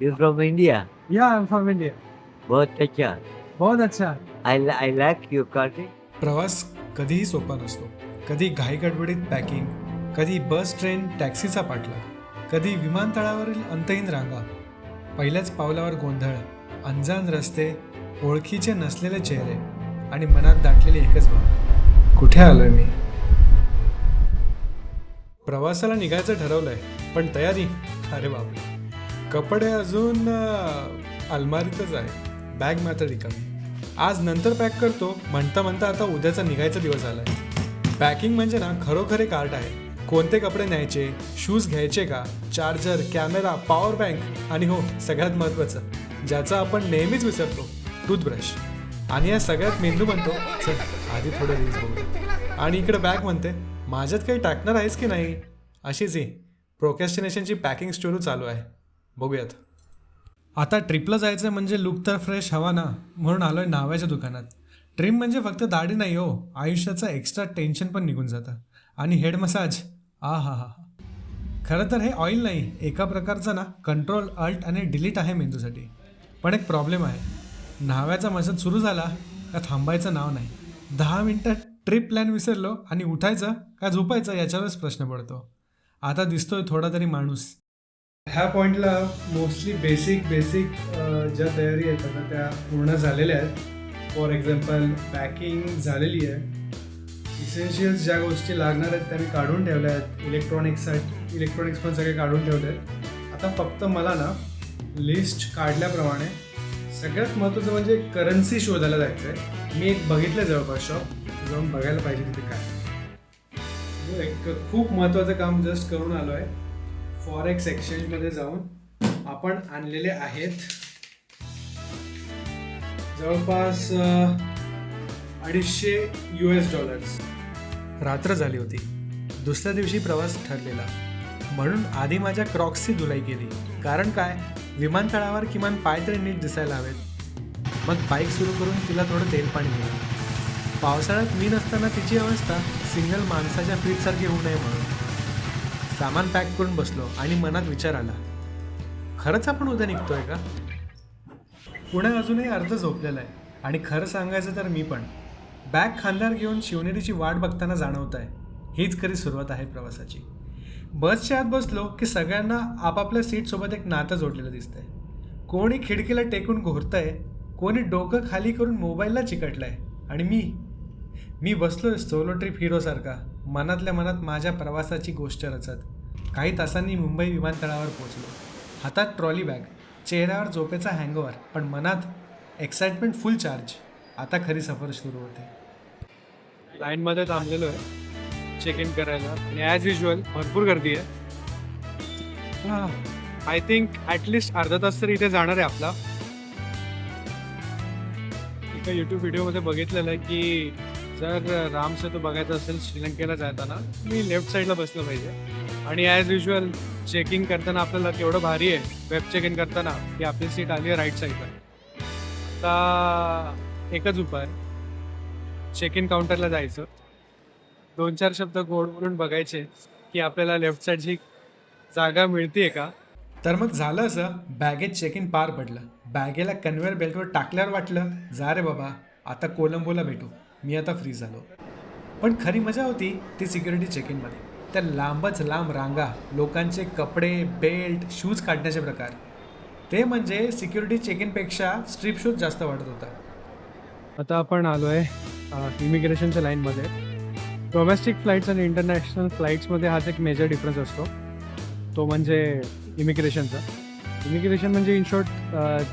You from India? Yeah, I'm from India. बहुत अच्छा. बहुत अच्छा I, li- I like your country. प्रवास कधीही सोपा नसतो कधी घाईगडबडीत पॅकिंग कधी बस ट्रेन टॅक्सीचा पाठलाग कधी विमानतळावरील अंतहीन रांगा पहिल्याच पावलावर गोंधळ अंजान रस्ते ओळखीचे नसलेले चेहरे आणि मनात दाटलेली एकच भाव कुठे आलोय मी प्रवासाला निघायचं ठरवलंय पण तयारी अरे बापरे कपडे अजून अलमारीतच आहे. बॅग मात्र रिकामी. आज नंतर पॅक करतो. म्हणता म्हणता आता उद्याचा निघायचा दिवस आलाय. पॅकिंग म्हणजे ना खरोखर एक आर्ट आहे. कोणते कपडे न्यायचे शूज घ्यायचे का चार्जर कॅमेरा पॉवर बँक आणि हो सगळ्यात महत्त्वाचं ज्याचा आपण नेहमीच विसरतो टूथब्रश आणि या सगळ्यात मेंदू म्हणतो चल आधी थोडं रील्स बघूया. आणि इकडे बॅग म्हणते माझ्यात काही टाकणार आहेस की नाही? अशीच ही प्रोकॅस्टिनेशनची पॅकिंग स्टोरू चालू आहे. बघूयात. आता ट्रिपला जायचं म्हणजे लुक तर फ्रेश हवा ना म्हणून आलोय नावाच्या दुकानात. ट्रिम म्हणजे फक्त दाढी नाही हो आयुष्याचं एक्स्ट्रा टेन्शन पण निघून जातं. आणि हेड मसाज आ हा हा खरं तर हे ऑइल नाही एका प्रकारचं ना कंट्रोल अल्ट आणि डिलीट आहे मेंदूसाठी. पण एक प्रॉब्लेम आहे न्हाव्याचा मसाज सुरू झाला का थांबायचं नाव नाही. दहा मिनटं ट्रिप प्लॅन विसरलो आणि उठायचं का झोपायचं याच्यावरच प्रश्न पडतो. आता दिसतोय थोडा तरी माणूस. ह्या पॉईंटला मोस्टली बेसिक बेसिक ज्या तयारी आहेत ना त्या पूर्ण झालेल्या आहेत. फॉर एक्झाम्पल पॅकिंग झालेली आहे. इसेन्शियल्स ज्या गोष्टी लागणार आहेत त्या मी काढून ठेवल्या आहेत. इलेक्ट्रॉनिक्ससाठी इलेक्ट्रॉनिक्स पण सगळे काढून ठेवले आहेत. आता फक्त मला ना लिस्ट काढल्याप्रमाणे सगळ्यात महत्त्वाचं म्हणजे करन्सी शोधायला जायचं आहे मी एक बघितलं जवळपास शॉप जाऊन बघायला पाहिजे तिथे काय. एक खूप महत्त्वाचं काम जस्ट करून आलो आहे फॉरेक्स एक्सचेंजमध्ये जाऊन आपण आणलेले आहेत. जवळपास अडीचशे यू एस डॉलर्स रात्र झाली होती. दुसऱ्या दिवशी प्रवास ठरलेला. म्हणून आधी माझ्या क्रॉक्सची धुलाई केली. कारण काय? विमानतळावर किमान पाय तरी नीट दिसायला हवेत. मग बाईक सुरू करून तिला थोडं तेल पाणी दिलं. पावसाळ्यात मी नसताना तिची अवस्था सिंगल माणसाच्या फ्रीजसारखी होऊ नये म्हणून. सामान पॅक करून बसलो आणि मनात विचार आला. खरंच आपण उद्या निघतोय का? पुणे अजूनही अर्ध झोपलेलं आहे आणि खरं सांगायचं तर मी पण. बॅग खांद्यावर घेऊन शिवनेरीची वाट बघताना जाणवत आहे हीच खरी सुरुवात आहे प्रवासाची. बसच्या आत बसलो की सगळ्यांना आपापल्या सीटसोबत एक नातं जोडलेलं दिसतंय. कोणी खिडकीला टेकून घोरतंय कोणी डोकं खाली करून मोबाईलला चिकटलंय आणि मी मी बसलोय सोलो ट्रिप हिरोसारखा. मनातल्या मनात माझ्या प्रवासाची गोष्ट रचत. काही तासांनी मुंबई विमानतळावर पोहोचलो. हातात ट्रॉली बॅग चेहऱ्यावर झोपेचा हँगओव्हर पण मनात एक्साइटमेंट फुल चार्ज. आता खरी सफर सुरू होते. लाईनमध्ये थांबलेलो आहे चेक इन करायला. आणि ॲज युजल भरपूर गर्दी आहे. आय थिंक ॲटलिस्ट अर्धा तास तरी इथे जाणार आहे आपला. एका यूट्यूब व्हिडिओमध्ये बघितलेलं आहे की जर राम सेतू बघायचं असेल श्रीलंकेला जाताना. मी लेफ्ट साईडला बसलं पाहिजे. आणि ॲज युजल चेकिंग करताना आपल्याला केवढं भारी आहे. वेब चेक इन करताना की आपली सीट आली आहे राईट साईडला आता एकच उपाय. चेक इन काउंटरला जायचं. दोन चार शब्द गोड बोलून बघायचे की आपल्याला लेफ्ट साईडची जागा मिळते का? तर मग झालं असं. बॅगेत चेक इन पार पडलं. बॅगेला कन्व्हेअर बेल्टवर टाकल्यावर वाटलं जा रे बाबा आता कोलंबोला भेटू. मी आता फ्री झालो. पण खरी मजा होती ती सिक्युरिटी चेक इनमध्ये त्या लांबच लांब रांगा लोकांचे कपडे बेल्ट शूज काढण्याचे प्रकार. ते म्हणजे सिक्युरिटी चेक इनपेक्षा स्ट्रीप शूज जास्त वाटत होता. आता आपण आलो आहे इमिग्रेशनच्या लाईनमध्ये डोमेस्टिक फ्लाईट्स आणि इंटरनॅशनल फ्लाईट्समध्ये हाच एक मेजर डिफरन्स असतो. तो म्हणजे इमिग्रेशनचा इमिग्रेशन म्हणजे इन शॉर्ट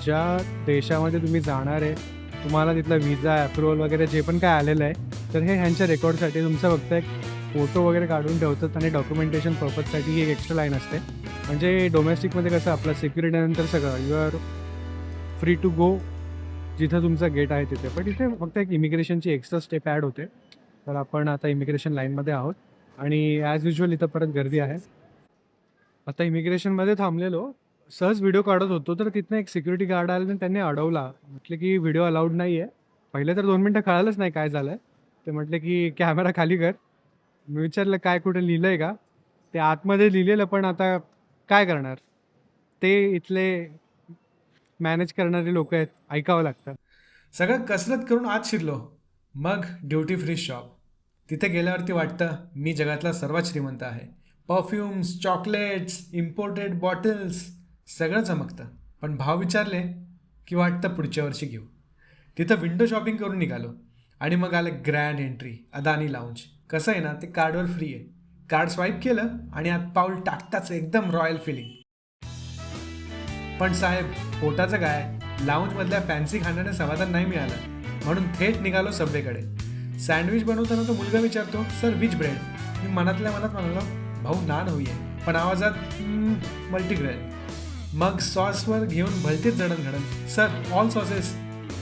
ज्या देशामध्ये तुम्ही जाणार आहे तुम्हाला तिथला व्हिजा अप्रुव्हल वगैरे जे पण काय आलेलं आहे तर हे ह्यांच्या रेकॉर्डसाठी तुमचं फक्त एक फोटो वगैरे काढून ठेवतात आणि डॉक्युमेंटेशन पर्पजसाठी ही एक एक्स्ट्रा लाईन असते. म्हणजे डोमेस्टिकमध्ये कसं आपलं सिक्युरिटीनंतर सगळं you are free to go जिथं तुमचा गेट आहे तिथे. पण इथे फक्त एक इमिग्रेशनची एक्स्ट्रा स्टेप ॲड होते. तर आपण आता इमिग्रेशन लाईनमध्ये आहोत. आणि ॲज युजल इथं परत गर्दी आहे. आता इमिग्रेशनमध्ये थांबलेलो. सहज व्हिडिओ काढत होतो तर तिथनं एक सिक्युरिटी गार्ड आला आणि त्यांनी अडवला. म्हटलं की व्हिडिओ अलाउड नाही आहे पहिले तर दोन मिनटं कळालंच नाही काय झालं आहे ते म्हटले की कॅमेरा खाली कर. मी विचारलं काय कुठे लिहिलं आहे का? ते आतमध्ये लिहिलेलं पण आता काय करणार? ते इथले मॅनेज करणारे लोक आहेत ऐकावं लागतं. सगळं कसरत करून आत शिरलो. मग ड्युटी फ्री शॉप तिथे गेल्यावरती वाटतं मी जगातला सर्वात श्रीमंत आहे. परफ्युम्स चॉकलेट्स इम्पोर्टेड बॉटल्स सगळं चमकतं. पण भाव विचारले की वाटतं पुढच्या वर्षी घेऊ. तिथं विंडो शॉपिंग करून निघालो. आणि मग आलं ग्रँड एंट्री अदानी लाऊंज कसं आहे ना ते कार्डवर फ्री आहे. कार्ड स्वाईप केलं आणि आत पाऊल टाकताच एकदम रॉयल फिलिंग पण साहेब पोटाचं काय? लाऊंजमधल्या फॅन्सी खाण्याने समाधान नाही मिळालं. म्हणून थेट निघालो सभेकडे. सँडविच बनवताना तो मुलगा विचारतो सर विच ब्रेड मी मनातल्या मनात म्हणालो भाऊ नान होई आहे. पण आवाजात मल्टीग्रेन मग सॉसवर घेऊन भलतेच जडणघडण सर ऑल सॉसेस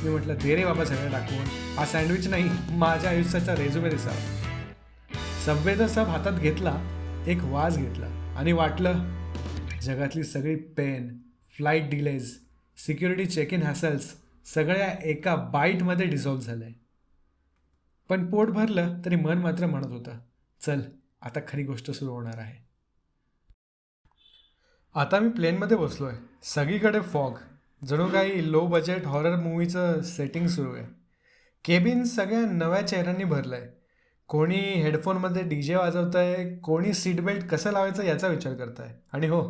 मी म्हटलं दे रे बाबा सगळं टाकून. हा सँडविच नाही माझ्या आयुष्याचा रेझ्युमे दिसावा सबवेचा सब हातात घेतला एक वाज घेतला आणि वाटलं जगातली सगळी pain flight delays security check in hassles सगळ्या एका बाईटमध्ये डिझॉल्व झालंय. पण पोट भरलं तरी मन मात्र म्हणत होतं चल आता खरी गोष्ट सुरू होणार आहे. आता मी प्लेनमध्ये बसलो आहे सगळीकडे फॉग. जणू काही लो बजेट हॉरर मूवीचं सेटिंग सुरू आहे. केबिन सगळ्या नव्या चेहऱ्यांनी भरलं आहे कोणी हेडफोनमध्ये डी जे वाजवत आहे कोणी सीट बेल्ट कसं लावायचं याचा विचार करत आहे आणि हो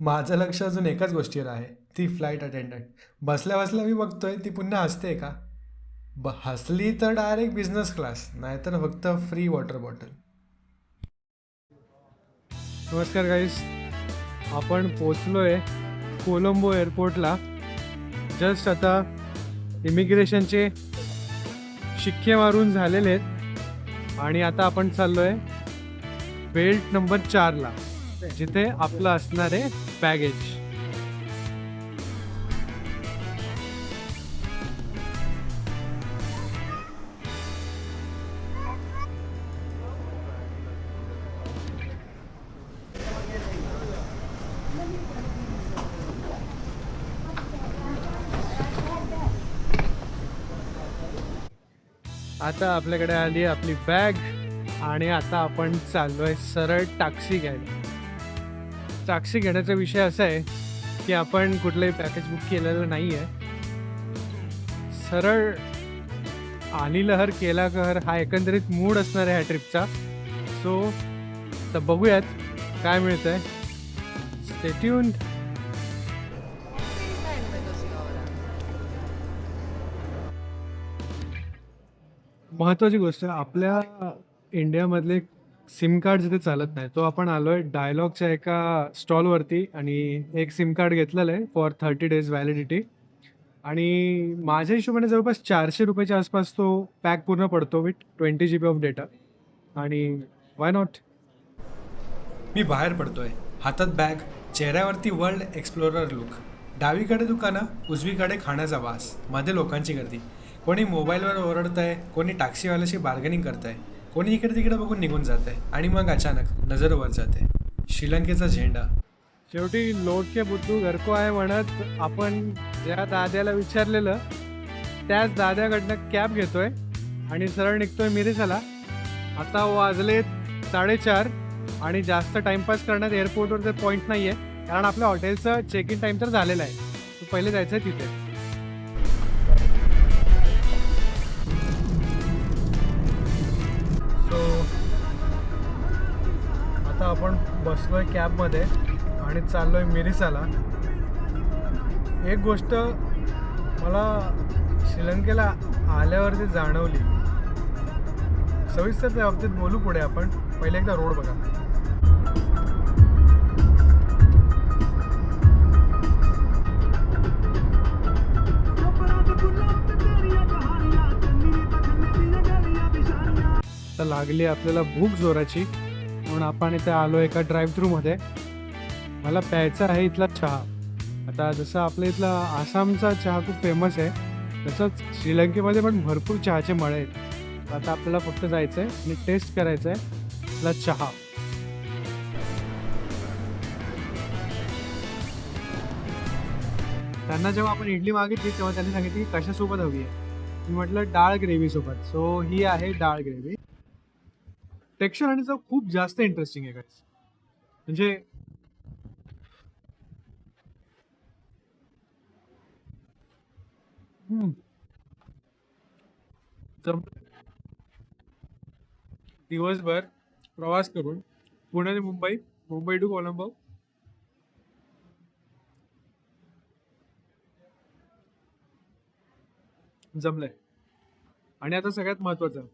माझं लक्ष अजून एकाच गोष्टीवर आहे ती फ्लाईट अटेंडंट बसल्या बसल्या मी बघतोय ती पुन्हा हसते का? ब हसली तर डायरेक्ट बिझनेस क्लास नाहीतर फक्त फ्री वॉटर बॉटल नमस्कार गाईस आपण पोचलो आहे कोलंबो एअरपोर्टला. जस्ट आता इमिग्रेशनचे शिक्के मारून झालेले आहेत. आणि आता आपण चाललो आहे बेल्ट नंबर चारला जिथे आपलं असणार आहे बॅगेज. आता आपल्याकडे आली आपली बॅग आणि आता आपण चाललोय सरळ टॅक्सी घ्यायला. टॅक्सी घेण्याचा विषय असा आहे की आपण कुठलंही पॅकेज बुक केलेलं नाही आहे सरळ आली लहर केला कहर हा एकंदरीत मूड असणार आहे ह्या ट्रिपचा सो तर बघूयात काय मिळतं आहे स्टेट्यून महत्त्वाची गोष्ट आपल्या इंडियामधले सिम कार्ड जिथे चालत नाही तो आपण आलोय डायलॉगच्या एका स्टॉलवरती आणि एक सिम कार्ड घेतलेलं आहे फॉर थर्टी डेज व्हॅलिडिटी. आणि माझ्या हिशोबाने जवळपास चारशे रुपयाच्या आसपास तो पॅक पूर्ण पडतो with twenty G B of data. आणि वाय नॉट मी बाहेर पडतोय. हातात बॅग चेहऱ्यावरती वर्ल्ड एक्सप्लोरर लुक डावीकडे दुकानं उजवीकडे खाण्याचा वास. मध्ये लोकांची गर्दी. कोणी मोबाईलवर ओरडत आहे कोणी टॅक्सीवाल्याशी बार्गेनिंग करत आहे कोणी इकडे तिकडे बघून निघून जात आहे आणि मग अचानक नजर वर जाते श्रीलंकेचा झेंडा. शेवटी लोटके बुद्धू घरको आहे म्हणत आपण ज्या दाद्याला विचारलेलं त्याच दाद्याकडनं कॅब घेतोय आणि सरळ निघतोय मिरिसाला. आता वाजले साडेचार आणि जास्त टाइमपास करण्यात एअरपोर्टवर ते पॉईंट नाही आहे कारण आपल्या हॉटेलचं चेक इन टाईम तर झालेलं आहे. पहिले जायचं आहे तिथे. बसलो आहे कॅबमध्ये आणि चाललोय मिरिसाला. एक गोष्ट मला श्रीलंकेला आल्यावरती जाणवली. सविस्तर त्या बाबतीत बोलू पुढे आपण. पहिले एकदा रोड बघा. तर लागली आपल्याला भूक जोराची. म्हणून आपण इथे आलो एका ड्राईव्ह थ्रूमध्ये मला प्यायचा आहे इथला चहा. आता जसं आपल्या इथला आसामचा चहा खूप फेमस आहे तसंच श्रीलंकेमध्ये पण भरपूर चहाचे मळे आहेत. आता आपल्याला फक्त जायचं आहे आणि टेस्ट करायचं आहे इथला चहा. त्यांना जेव्हा आपण इडली मागितली तेव्हा त्यांनी सांगितली की कशासोबत हवी आहे? मी म्हटलं डाळ ग्रेव्हीसोबत सो ही आहे डाळ ग्रेव्ही टेक्स्चर आणि चव खूप जास्त इंटरेस्टिंग आहे गाईस म्हणजे हम्म. दिवसभर प्रवास करून पुणे ते मुंबई मुंबई टू कोलंबो. जमलंय. आणि आता सगळ्यात महत्वाचं.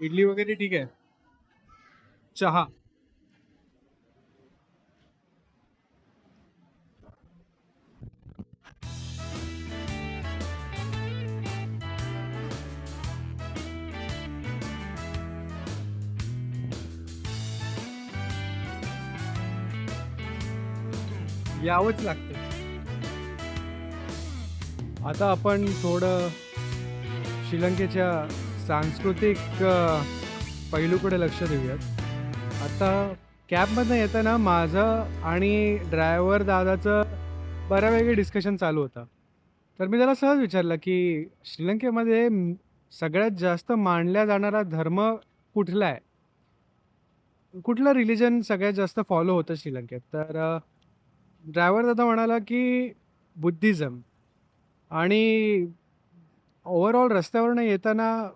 इडली वगैरे ठीक आहे. चहा. यावंच लागतं. आता आपण थोडं श्रीलंकेच्या सांस्कृतिक पैलूकडे लक्ष देऊयात. आता कॅबमधनं येताना माझं आणि ड्रायव्हर दादाचं बऱ्यापैकी डिस्कशन चालू होतं. तर मी त्याला सहज विचारलं की श्रीलंकेमध्ये सगळ्यात जास्त मानला जाणारा धर्म कुठला आहे? कुठलं रिलिजन सगळ्यात जास्त फॉलो होतं श्रीलंकेत? तर ड्रायव्हर दादा म्हणाला की बुद्धिझम. आणि ओव्हरऑल रस्त्यावरनं येताना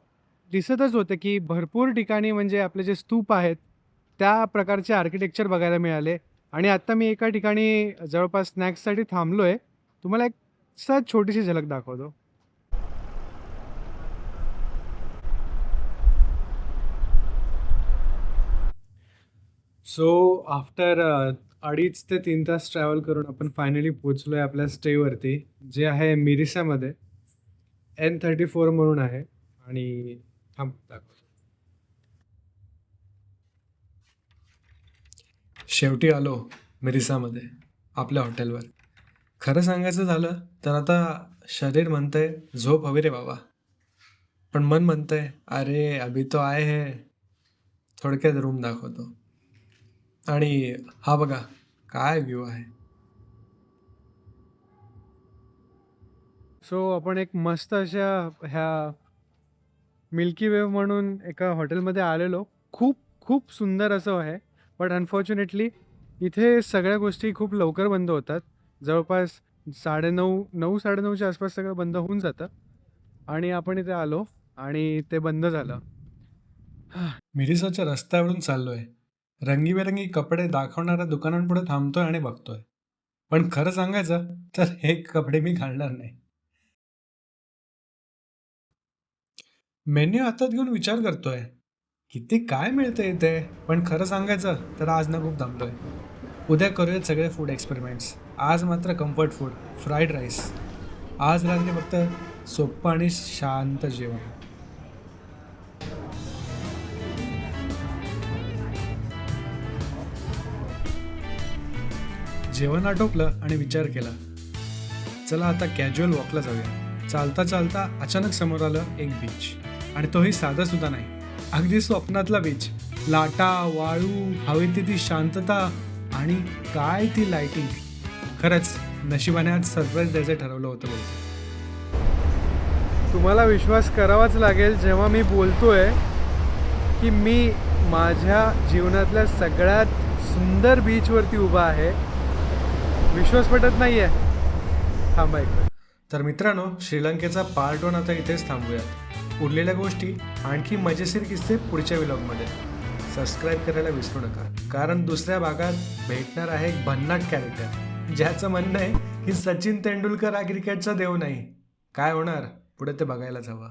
दिसतच होतं की भरपूर ठिकाणी म्हणजे आपले जे स्तूप आहेत त्या प्रकारचे आर्किटेक्चर बघायला मिळाले. आणि आत्ता मी एका ठिकाणी जवळपास स्नॅक्ससाठी थांबलो आहे तुम्हाला एक सहज छोटीशी झलक दाखवतो. सो आफ्टर अडीच ते तीन तास ट्रॅव्हल करून आपण फायनली पोचलो आहे आपल्या स्टेवरती जे आहे मिरिसामध्ये. एन थर्टी फोर म्हणून आहे. आणि थांब दाखव शेवटी आलो मिरिसामध्ये आपल्या हॉटेलवर. खरं सांगायचं झालं तर आता शरीर म्हणतंय झोप हवी रे बाबा. पण मन म्हणतंय अरे अभी तो आहे हे. थोडक्यात रूम दाखवतो. आणि हा बघा काय व्ह्यू आहे. सो आपण एक मस्त अशा ह्या मिल्की वेव म्हणून एका हॉटेलमध्ये आलेलो. खूप खूप सुंदर असं आहे. बट अनफॉर्च्युनेटली इथे सगळ्या गोष्टी खूप लवकर बंद होतात. जवळपास साडेनऊ नऊ साडेनऊच्या आसपास सगळं बंद होऊन जातं. आणि आपण इथे आलो आणि ते बंद झालं. मिरिसाच्या रस्त्यावरून चाललोय. रंगीबेरंगी कपडे दाखवणाऱ्या दुकानांपुढे थांबतोय आणि बघतोय. पण खरं सांगायचं तर हे कपडे मी घालणार नाही. मेन्यू हातात घेऊन विचार करतोय. किती काय मिळतंय इथे? पण खरं सांगायचं तर आज ना खूप दमलोय. उद्या करूयात सगळे फूड एक्सपेरिमेंट्स आज मात्र कम्फर्ट फूड फ्राईड राईस आज रात्री फक्त सोप्पं आणि शांत जेवण. जेवण आटोपलं आणि विचार केला. चला आता कॅज्युअल वॉकला जाऊया. चालता चालता अचानक समोर आलं एक बीच आणि तोही साधा सुद्धा नाही. अगदी स्वप्नातला बीच लाटा वाळू हवेत ती शांतता आणि काय ती लाइटिंग खरंच नशिबाने आज सरप्राईज द्यायचं ठरवलं होतं बोलतो तुम्हाला विश्वास करावाच लागेल जेव्हा मी बोलतोय की मी माझ्या जीवनातल्या सगळ्यात सुंदर बीचवरती उभा आहे. विश्वास पटत नाही आहे थांबा. तर मित्रांनो श्रीलंकेचा पार्ट वन आता इथेच थांबूयात. उरलेल्या गोष्टी आणखी मजेशीर किस्से पुढच्या विलॉगमध्ये सबस्क्राईब करायला विसरू नका कारण दुसऱ्या भागात भेटणार आहे एक भन्नाट कॅरेक्टर ज्याचं म्हणणं आहे की सचिन तेंडुलकर हा क्रिकेटचा देव नाही. काय होणार? पुढे ते बघायलाच हवं